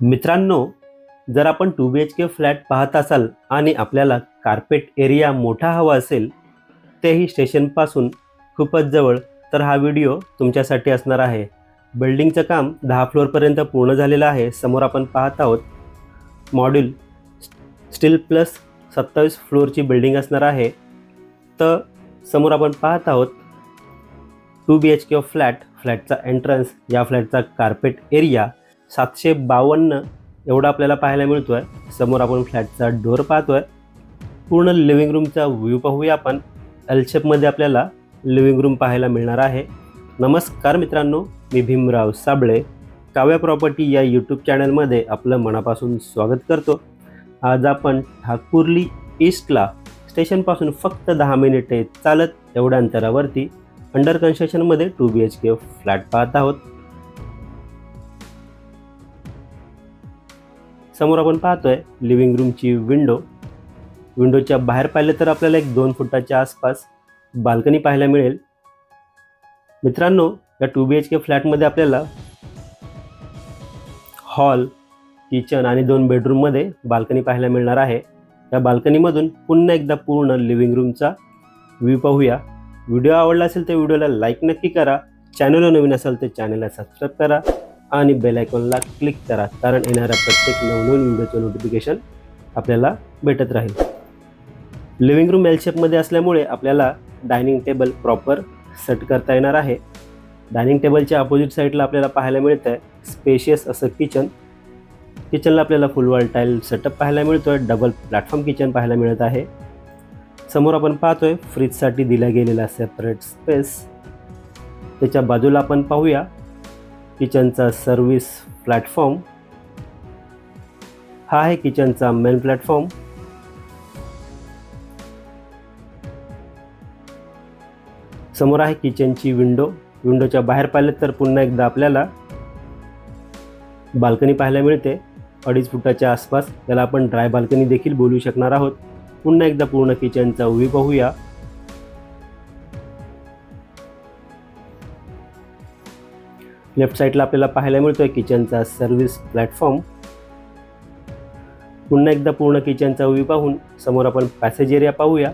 मित्रांनो जर आपण two B H K flat पाहत असाल आणि आपल्याला कार्पेट एरिया मोठा हवा असेल तेही स्टेशनपासून खूपच जवळ तर हा व्हिडिओ तुमच्यासाठी असणार आहे. बिल्डिंगचं काम दहा फ्लोअरपर्यंत पूर्ण झालेलं आहे. समोर आपण पाहत आहोत मॉड्यूल स्टील प्लस सत्तावीस फ्लोअरची बिल्डिंग असणार आहे. तर समोर आपण पाहत आहोत two B H K flat फ्लॅटचा entrance या फ्लॅटचा कार्पेट एरिया सातशे बावन्न एवढा आपल्याला पाहायला मिळतो आहे समोर आपण फ्लॅटचा डोर पाहतो आहे पूर्ण लिव्हिंग रूमचा व्ह्यू पाहूया आपण. एलशेपमध्ये आपल्याला लिव्हिंग रूम पाहायला मिळणार आहे. नमस्कार मित्रांनो मी भीमराव साबळे. काव्या प्रॉपर्टी या यूट्यूब चॅनलमध्ये आपलं मनापासून स्वागत करतो. आज आपण ठाकुर्ली ईस्टला स्टेशनपासून फक्त दहा मिनिटे चालत एवढ्या अंतरावरती under कन्स्ट्रक्शनमध्ये two B H K flat पाहत आहोत. समोर आपण पाहतोय लिव्हिंग रूमची विंडो विंडोच्या बाहेर पाहिलं तर आपल्याला एक दोन फुटाच्या आसपास बाल्कनी पाहायला मिळेल. मित्रांनो या टू बी एच के फ्लॅटमध्ये आपल्याला हॉल किचन आणि दोन बेडरूममध्ये बाल्कनी पाहायला मिळणार आहे. या बाल्कनीमधून पुन्हा एकदा पूर्ण लिव्हिंग रूमचा व्ह्यू पाहूया. व्हिडिओ आवडला असेल तर व्हिडिओला लाईक नक्की करा. चॅनलला नवीन असेल तर चॅनलला सबस्क्राईब करा. आणि बेल आयकॉनला क्लिक करा. कारण येणाऱ्या प्रत्येक नवनवीन व्हिडिओचं नोटिफिकेशन आपल्याला भेटत राहील. लिव्हिंग रूम एलशेपमध्ये असल्यामुळे आपल्याला डायनिंग टेबल प्रॉपर सेट करता येणार आहे. डायनिंग टेबलच्या अपोजिट साईडला आपल्याला पाहायला मिळतं आहे स्पेशियस असं किचन किचनला आपल्याला फुल वॉल टाईल सेटअप पाहायला मिळतो आहे डबल प्लॅटफॉर्म किचन पाहायला मिळत आहे. समोर आपण पाहतो आहे फ्रीजसाठी दिला गेलेला सेपरेट स्पेस त्याच्या बाजूला आपण पाहूया. किचनचा सर्व्हिस प्लॅटफॉर्म. हा आहे किचनचा मेन प्लॅटफॉर्म. समोर आहे किचनची विंडो. विंडोच्या बाहेर पाहिलं तर पुन्हा एकदा आपल्याला बाल्कनी पाहायला मिळते. अडीच फुटाच्या आसपास. त्याला आपण ड्राय बाल्कनी देखील बोलू शकणार आहोत. पुन्हा एकदा पूर्ण किचनचा उभी पाहूया. लेफ्ट साईडला आपल्याला पाहायला मिळतोय किचनचा सर्व्हिस प्लॅटफॉर्म. पुन्हा एकदा पूर्ण किचनचा व्ह्यू पाहून समोर आपण पॅसेज एरिया पाहूया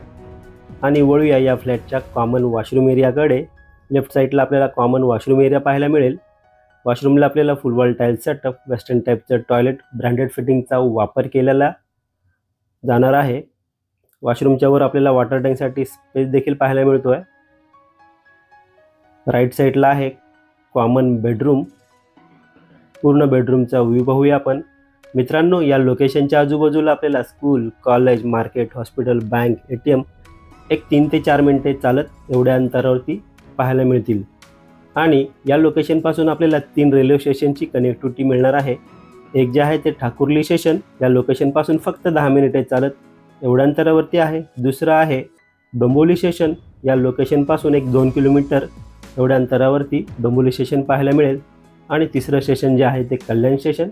आणि वळूया या फ्लॅटच्या कॉमन वॉशरूम एरियाकडे. लेफ्ट साईडला आपल्याला कॉमन वॉशरूम एरिया पाहायला मिळेल. वॉशरूमला आपल्याला full wall tile setup western टाईपचं टॉयलेट ब्रँडेड फिटिंगचा वापर केलेला जाणार आहे. वॉशरूमच्या वर आपल्याला वॉटर टँकसाठी स्पेस देखील पाहायला मिळतो आहे राईट साईडला आहे कॉमन बेडरूम पूर्ण बेडरूमचा व्ह्यू पाहूया आपण. मित्रांनो या लोकेशनच्या आजूबाजूला आपल्याला school college market hospital bank A T M एक तीन ते चार मिनटे चालत एवढ्या अंतरावरती पाहायला मिळतील. आणि या लोकेशनपासून आपल्याला तीन रेल्वे स्टेशनची कनेक्टिव्हिटी मिळणार आहे. एक जे आहे ते ठाकुर्ली स्टेशन या लोकेशनपासून फक्त दहा मिनिटे चालत एवढ्या अंतरावरती आहे. दुसरं आहे डोंबोली स्टेशन या लोकेशनपासून एक दोन किलोमीटर एवढ्या अंतरावरती डोंबिवली स्टेशन पाहायला मिळेल. आणि तिसरं स्टेशन जे आहे ते कल्याण स्टेशन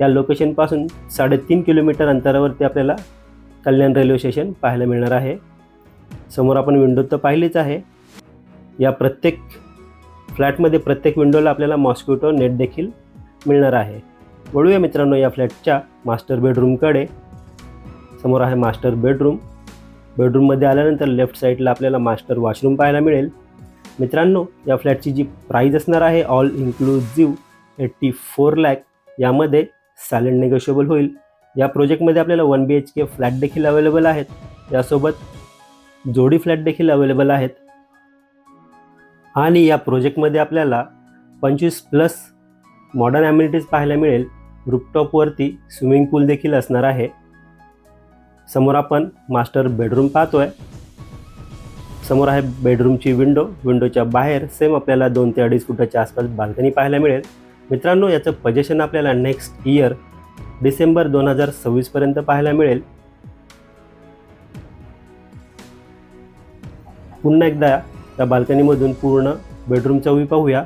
या लोकेशनपासून साडेतीन किलोमीटर अंतरावरती आपल्याला कल्याण रेल्वे स्टेशन पाहायला मिळणार आहे. समोर आपण विंडो तर पाहिलीच आहे. या प्रत्येक फ्लॅटमध्ये प्रत्येक विंडोला आपल्याला मॉस्किटो नेट देखील मिळणार आहे. वळूया मित्रांनो या फ्लॅटच्या मास्टर बेडरूमकडे समोर आहे मास्टर बेडरूम बेडरूममध्ये आल्यानंतर लेफ्ट साईडला आपल्याला मास्टर वॉशरूम पाहायला मिळेल. मित्रांनो या फ्लॅटची जी प्राईज असणार आहे all inclusive eighty four lakh यामध्ये सायलेंट निगोशिएबल होईल. या प्रोजेक्टमध्ये आपल्याला one B H K flat देखील अवेलेबल आहेत. यासोबत जोडी फ्लॅट देखील अवेलेबल आहेत. आणि या प्रोजेक्टमध्ये आपल्याला पंचवीस प्लस मॉडर्न ॲम्युनिटीज पाहायला मिळेल. रूपटॉपवरती स्विमिंग पूल देखील असणार आहे. समोर आपण मास्टर बेडरूम पाहतो आहे समोर आहे बेडरूमची विंडो विंडोच्या बाहेर सेम आपल्याला दोन ते अडीच फुटाच्या आसपास बाल्कनी पाहायला मिळेल. मित्रांनो याचं पजेशन आपल्याला नेक्स्ट इयर डिसेंबर दोन हजार सव्वीसपर्यंत पाहायला मिळेल. पुन्हा एकदा त्या बाल्कनीमधून पूर्ण बेडरूमचा व्ह्यू पाहूया.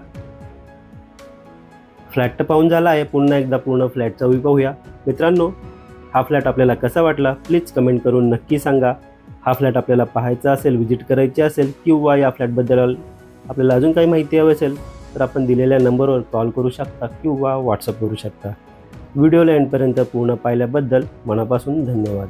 फ्लॅट तर पाहून झाला आहे पुन्हा एकदा पूर्ण फ्लॅटचा व्ह्यू पाहूया. मित्रांनो हा फ्लॅट आपल्याला कसा वाटला? प्लीज कमेंट करून नक्की सांगा. हा फ्लॅट आपल्याला पाहायचा असेल व्हिजिट करायची असेल किंवा या फ्लॅटबद्दल आपल्याला अजून काही माहिती हवी असेल तर आपण दिलेल्या नंबरवर कॉल करू शकता किंवा व्हॉट्सअप करू शकता. व्हिडिओला एंडपर्यंत पूर्ण पाहिल्याबद्दल मनापासून धन्यवाद.